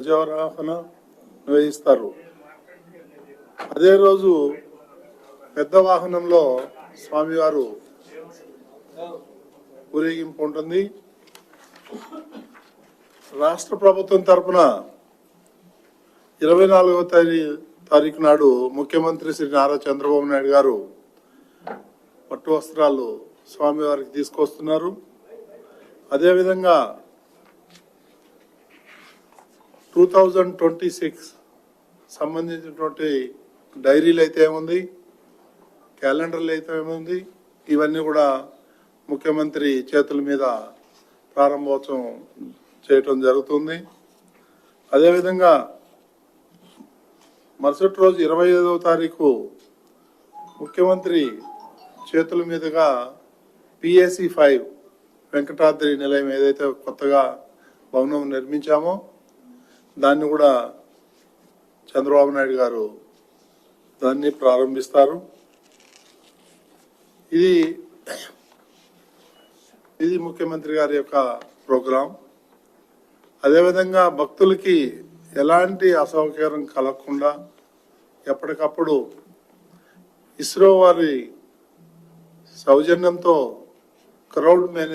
ధ్వజారోహణ నిర్వహిస్తారు. అదే రోజు పెద్ద వాహనంలో స్వామివారు ఊరేగింపు ఉంటుంది. రాష్ట్ర ప్రభుత్వం తరపున ఇరవై నాలుగవ తారీ- తారీఖు నాడు ముఖ్యమంత్రి శ్రీ నారా చంద్రబాబు నాయుడు గారు పట్టు వస్త్రాలు స్వామివారికి తీసుకొస్తున్నారు. అదేవిధంగా టూ థౌజండ్ ట్వంటీ సిక్స్ సంబంధించినటువంటి డైరీలు అయితే ఏముంది? క్యాలెండర్లు అయితే ఏముంది? ఇవన్నీ కూడా ముఖ్యమంత్రి చేతుల మీద ప్రారంభోత్సవం చేయటం జరుగుతుంది. అదేవిధంగా మరుసటి రోజు ఇరవై ఐదవ తారీఖు ముఖ్యమంత్రి చేతుల మీదుగా పిఎస్సి ఫైవ్ వెంకటాద్రి నిలయం ఏదైతే కొత్తగా భవనం నిర్మించామో దాన్ని కూడా చంద్రబాబు నాయుడు గారు దాన్ని ప్రారంభిస్తారు. ఇది ఇది ముఖ్యమంత్రి గారి యొక్క ప్రోగ్రాం. అదేవిధంగా భక్తులకి ఎలాంటి అసౌకర్యం కలగకుండా ఎప్పటికప్పుడు ఇస్రో వారి సౌజన్యంతో క్రౌడ్ మేనేజ్